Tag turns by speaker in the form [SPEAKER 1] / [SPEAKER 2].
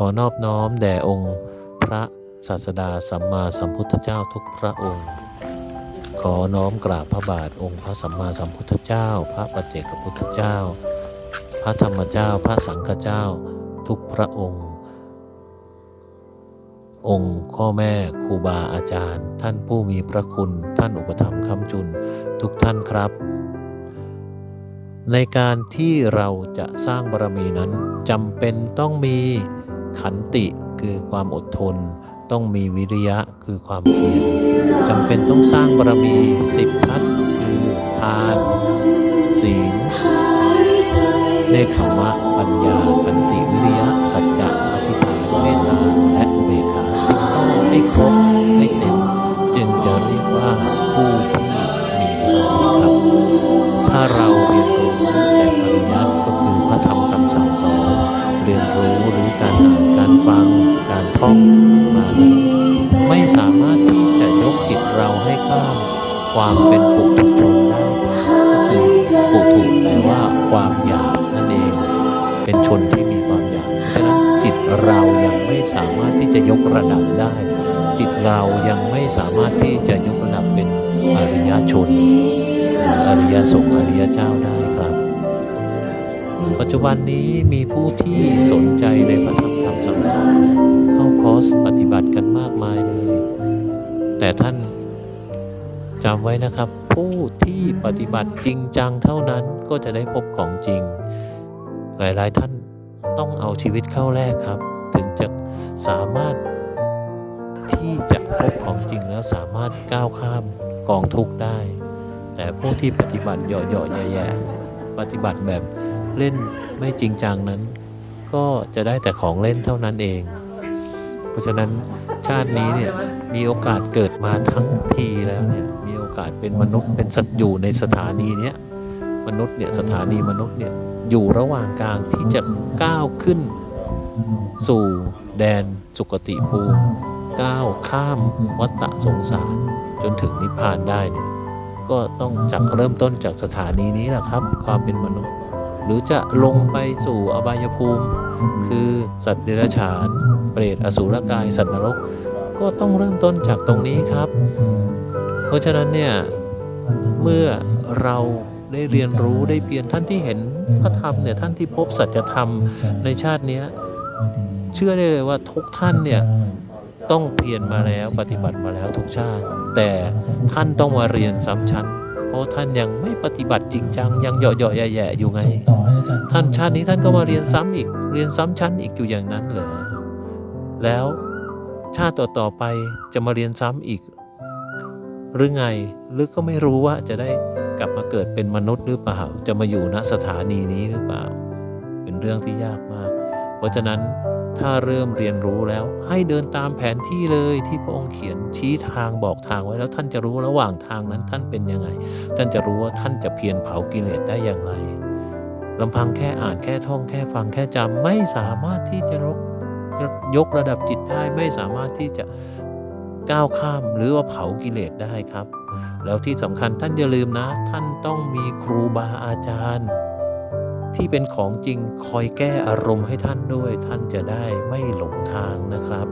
[SPEAKER 1] ขอนอบน้อมแด่องค์พระศาสดาสัมมาสัมพุทธเจ้าทุกพระองค์ ขอน้อมกราบพระบาทองค์พระสัมมาสัมพุทธเจ้า พระปัจเจกพุทธเจ้า พระธรรมเจ้า พระสังฆเจ้า ทุกพระองค์ องค์พ่อแม่ครูบาอาจารย์ ท่านผู้มีพระคุณท่านอุปถัมภ์คำจุนทุกท่านครับ ในการที่เราจะสร้างบารมีนั้นจำเป็นต้องมี ขันติคือความอดทน ต้องมีวิริยะคือความเพียรจำเป็นต้องสร้างบารมีสิบทัศน์คือทานศีลเนคขมะปัญญาขันติวิริยะ สัจจะอธิษฐานเมตตาและอุเบกขาสิบข้อให้ครบให้ ความเป็นปุถุชนได้ก็คือปุถุแปลว่าความอยากนั่นเอง เป็นชนที่มีความอยากเพราะฉะนั้นจิตเรายังไม่สามารถที่จะยกระดับได้ จิตเรายังไม่สามารถที่จะยกระดับเป็นอริยชนอริยสงฆ์อริยเจ้าได้ครับ ปัจจุบันนี้มีผู้ที่สนใจในพระธรรมคำสั่งสอนเข้าคอร์สปฏิบัติกันมากมายเลย แต่ท่าน จำไว้นะครับ ผู้ที่ปฏิบัติจริงจังเท่านั้นก็จะได้พบของจริง หลายๆท่านต้องเอาชีวิตเข้าแลกครับ ถึงจะสามารถที่จะพบของจริงแล้วสามารถก้าวข้ามกองทุกข์ได้ แต่ผู้ที่ปฏิบัติหยาะๆแย่ๆปฏิบัติแบบเล่นไม่จริงจังนั้น ก็จะได้แต่ของเล่นเท่านั้นเอง ราะฉะนั้นชาตินี้เนี่ยมีโอกาสเกิดมาทั้งทีแล้วเนี่ยมีโอกาสเป็นมนุษย์เป็นสัตว์อยู่ในสถานีเนี้ยมนุษย์เนี่ยสถานีมนุษย์เนี่ยอยู่ระหว่างกลางที่จะก้าวขึ้น สู่แดนสุคติภูมิก้าวข้ามวัฏฏะสงสารจนถึงนิพพานได้เนี่ยก็ต้องจากเริ่มต้นจากสถานีนี้แหละครับ ความเป็นมนุษย์ หรือจะลงไปสู่อบายภูมิ คือสัตว์เดรัจฉาน เปรตอสูรกาย สัตว์นรก ก็ต้องเริ่มต้นจากตรงนี้ครับ เพราะฉะนั้นเนี่ย เมื่อเราได้เรียนรู้ได้เปลี่ยนท่านที่เห็นพระธรรมเนี่ยท่านที่พบสัจธรรมในชาตินี้เชื่อได้เลยว่าทุกท่านเนี่ยต้องเพียรมาแล้วปฏิบัติมาแล้วทุกชาติ แต่ท่านต้องมาเรียนซ้ำชั้น ราะท่านยังไม่ปฏิบัติจริงจัง ยังเหยาะๆแย่ๆอยู่ไง
[SPEAKER 2] ส่งต่อให้อาจารย์
[SPEAKER 1] ท่านชาตินี้ท่านก็มาเรียนซ้ำอีก เรียนซ้ำชั้นอีกอยู่อย่างนั้นเหรอ แล้วชาติต่อๆไปจะมาเรียนซ้ำอีก หรือไง หรือก็ไม่รู้ว่าจะได้กลับมาเกิดเป็นมนุษย์หรือเปล่า จะมาอยู่ณสถานีนี้หรือเปล่า เป็นเรื่องที่ยากมาก เพราะฉะนั้นถ้าเริ่มเรียนรู้แล้วให้เดินตามแผนที่เลยที่พระองค์เขียนชี้ทางบอกทางไว้แล้วท่านจะรู้ระหว่างทางนั้นท่านเป็นยังไง ท่านจะรู้ว่าท่านจะเพียรเผากิเลสได้อย่างไรลำพังแค่อ่านแค่ท่องแค่ฟังแค่จำไม่สามารถที่จะยกยกระดับจิตได้ไม่สามารถที่จะก้าวข้ามหรือว่าเผากิเลสได้ครับ แล้วที่สำคัญท่านอย่าลืมนะ ท่านต้องมีครูบาอาจารย์ ที่เป็นของจริงคอยแก้อารมณ์ให้ท่านด้วย ท่านจะได้ไม่หลงทางนะครับ